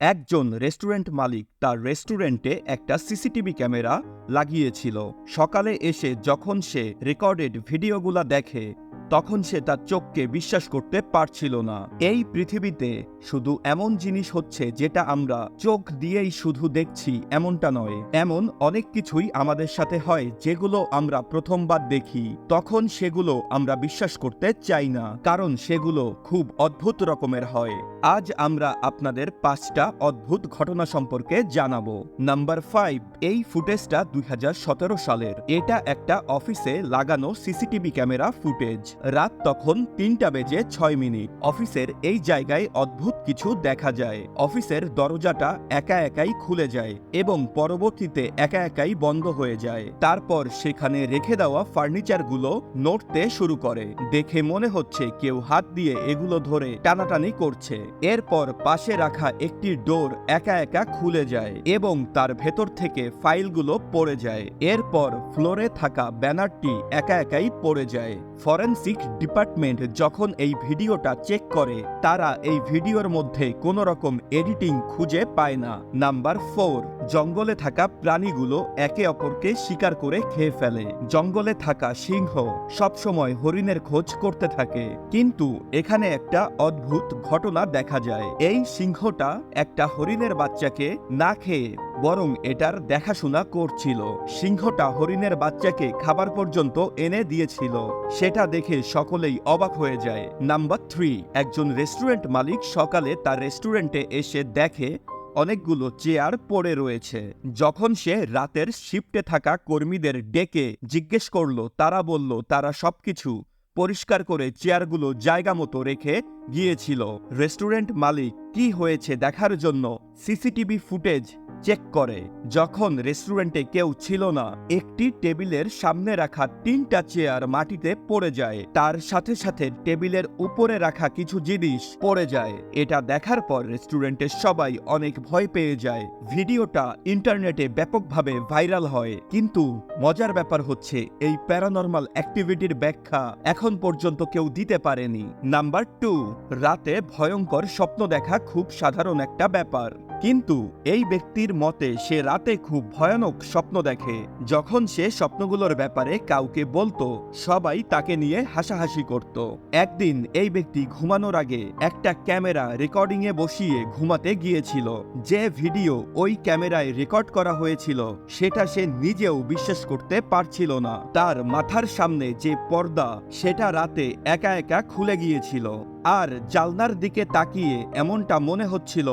একজন রেস্টুরেন্ট মালিক তার রেস্টুরেন্টে একটা সিসিটিভি ক্যামেরা লাগিয়েছিল। সকালে এসে যখন সে রেকর্ডেড ভিডিওগুলা দেখে তখন সে তার চোখকে বিশ্বাস করতে পারছিল না। এই পৃথিবীতে শুধু এমন জিনিস হচ্ছে যেটা আমরা চোখ দিয়েই শুধু দেখছি, এমনটা নয়। এমন অনেক কিছুই আমাদের সাথে হয় যেগুলো আমরা প্রথমবার দেখি। তখন সেগুলো আমরা বিশ্বাস করতে চাই না, কারণ সেগুলো খুব অদ্ভুত রকমের হয়। আজ আমরা আপনাদের পাঁচটা অদ্ভুত ঘটনা সম্পর্কে জানাব। নাম্বার ফাইভ, এই ফুটেজটা দুই হাজার সতেরো সালের। এটা একটা অফিসে লাগানো সিসিটিভি ক্যামেরা ফুটেজ। রাত তখন তিনটা বেজে ছয় মিনিট। অফিসের এই জায়গায় অদ্ভুত কিছু দেখা যায়। অফিসের দরজাটা একা একাই খুলে যায় এবং পরবর্তীতে একা একাই বন্ধ হয়ে যায়। তারপর সেখানে রেখে দেওয়া ফার্নিচারগুলো নড়তে শুরু করে। দেখে মনে হচ্ছে কেউ হাত দিয়ে এগুলো ধরে টানাটানি করছে। এরপর পাশে রাখা একটি ডোর একা একা খুলে যায় এবং তার ভেতর থেকে ফাইলগুলো পড়ে যায়। এরপর ফ্লোরে থাকা ব্যানারটি একা একাই পড়ে যায়। ফরেনসিক ডিপার্টমেন্ট যখন এই ভিডিওটা চেক করে, তারা এই ভিডিওর মধ্যে কোনো রকম এডিটিং খুঁজে পায় না। নাম্বার ফোর জঙ্গলে থাকা প্রাণীগুলো একে অপরকে শিকার করে খেয়ে ফেলে। জঙ্গলে থাকা সিংহ সবসময় হরিণের খোঁজ করতে থাকে। কিন্তু এখানে একটা অদ্ভুত ঘটনা দেখা যায়। এই সিংহটা একটা হরিণের বাচ্চাকে না খেয়ে বরং এটার দেখাশোনা করছিল। সিংহটা হরিণের বাচ্চাকে খাবার পর্যন্ত এনে দিয়েছিল। সেটা দেখে সকলেই অবাক হয়ে যায়। নাম্বার থ্রি, একজন রেস্টুরেন্ট মালিক সকালে তার রেস্টুরেন্টে এসে দেখে অনেকগুলো চেয়ার পড়ে রয়েছে। যখন সে রাতের শিফটে থাকা কর্মীদের ডেকে জিজ্ঞেস করল, তারা বলল, তারা সবকিছু পরিষ্কার করে চেয়ারগুলো জায়গা মতো রেখে গিয়েছিল। রেস্টুরেন্ট মালিক, কি হয়েছে দেখার জন্য? সিসিটিভি ফুটেজ চেক করে। যখন রেস্টুরেন্টে কেউ ছিল না, একটি টেবিলের সামনে রাখা তিনটা চেয়ার মাটিতে পড়ে যায়। তার সাথে সাথে টেবিলের উপরে রাখা কিছু জিনিস পড়ে যায়। এটা দেখার পর রেস্টুরেন্টের সবাই অনেক ভয় পেয়ে যায়। ভিডিওটা ইন্টারনেটে ব্যাপকভাবে ভাইরাল হয়। কিন্তু মজার ব্যাপার হচ্ছে, এই প্যারানর্মাল অ্যাক্টিভিটির ব্যাখ্যা এখন পর্যন্ত কেউ দিতে পারেনি। নাম্বার টু রাতে ভয়ঙ্কর স্বপ্ন দেখা খুব সাধারণ একটা ব্যাপার। কিন্তু এই ব্যক্তির মতে সে রাতে খুব ভয়ানক স্বপ্ন দেখে। যখন সে স্বপ্নগুলোর ব্যাপারে কাউকে বলতো, সবাই তাকে নিয়ে হাসাহাসি করত। একদিন এই ব্যক্তি ঘুমানোর আগে একটা ক্যামেরা রেকর্ডিং এ বসিয়ে ঘুমাতে গিয়েছিল। যে ভিডিও ওই ক্যামেরায় রেকর্ড করা হয়েছিল, সেটা সে নিজেও বিশ্বাস করতে পারছিল না। তার মাথার সামনে যে পর্দা, সেটা রাতে একা একা খুলে গিয়েছিল। আর জালনার দিকে তাকিয়ে এমনটা মনে হচ্ছিল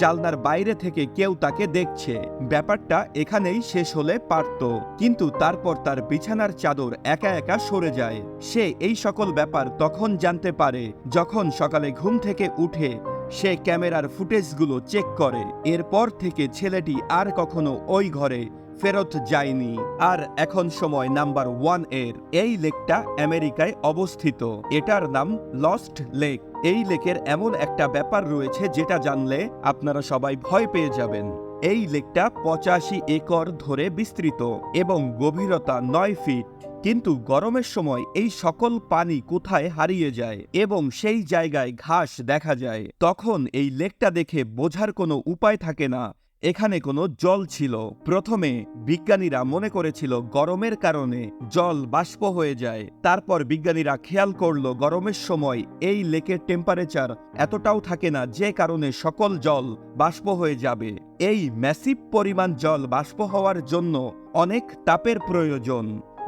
জালনার বাইরে থেকে কেউ তাকে দেখছে। ব্যাপারটা এখানেই শেষ হলে পারত, কিন্তু তারপর তার বিছানার চাদর একা একা সরে যায়। সে এই সকল ব্যাপার তখন জানতে পারে, যখন সকালে ঘুম থেকে উঠে সে ক্যামেরার ফুটেজগুলো চেক করে। এরপর থেকে ছেলেটি আর কখনো ওই ঘরে ফেরত যায়নি। আর এখন সময় নাম্বার ওয়ানের। এই লেকটা আমেরিকায় অবস্থিত। এটার নাম লস্ট লেক। এই লেকের এমন একটা ব্যাপার রয়েছে যেটা জানলে আপনারা সবাই ভয় পেয়ে যাবেন। এই লেকটা পঁচাশি একর ধরে বিস্তৃত এবং গভীরতা নয় ফিট। কিন্তু গরমের সময় এই সকল পানি কোথায় হারিয়ে যায় এবং সেই জায়গায় ঘাস দেখা যায়, তখন এই লেকটা দেখে বোঝার কোনো উপায় থাকে না। এখানে কোনো জল ছিল। প্রথমে বিজ্ঞানীরা মনে করেছিল গরমের কারণে জল বাষ্প হয়ে যায়। তারপর বিজ্ঞানীরা খেয়াল করল গরমের সময় এই লেকের টেম্পারেচার এতটাও থাকে না যে কারণে সকল জল বাষ্প হয়ে যাবে। এই ম্যাসিভ পরিমাণ জল বাষ্প হওয়ার জন্য অনেক তাপের প্রয়োজন।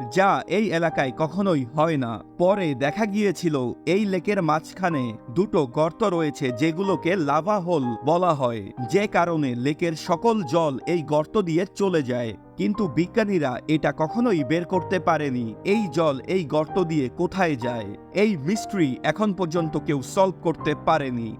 যা এই এলাকায় কখনোই হয় না। পরে দেখা গিয়েছিল, এই লেকের মাঝখানে দুটো গর্ত রয়েছে যেগুলোকে লাভা হোল বলা হয়। যে কারণে লেকের সকল জল এই গর্ত দিয়ে চলে যায়। কিন্তু বিজ্ঞানীরা এটা কখনোই বের করতে পারেনি। এই জল এই গর্ত দিয়ে কোথায় যায়? এই মিস্ট্রি এখন পর্যন্ত কেউ সলভ করতে পারেনি।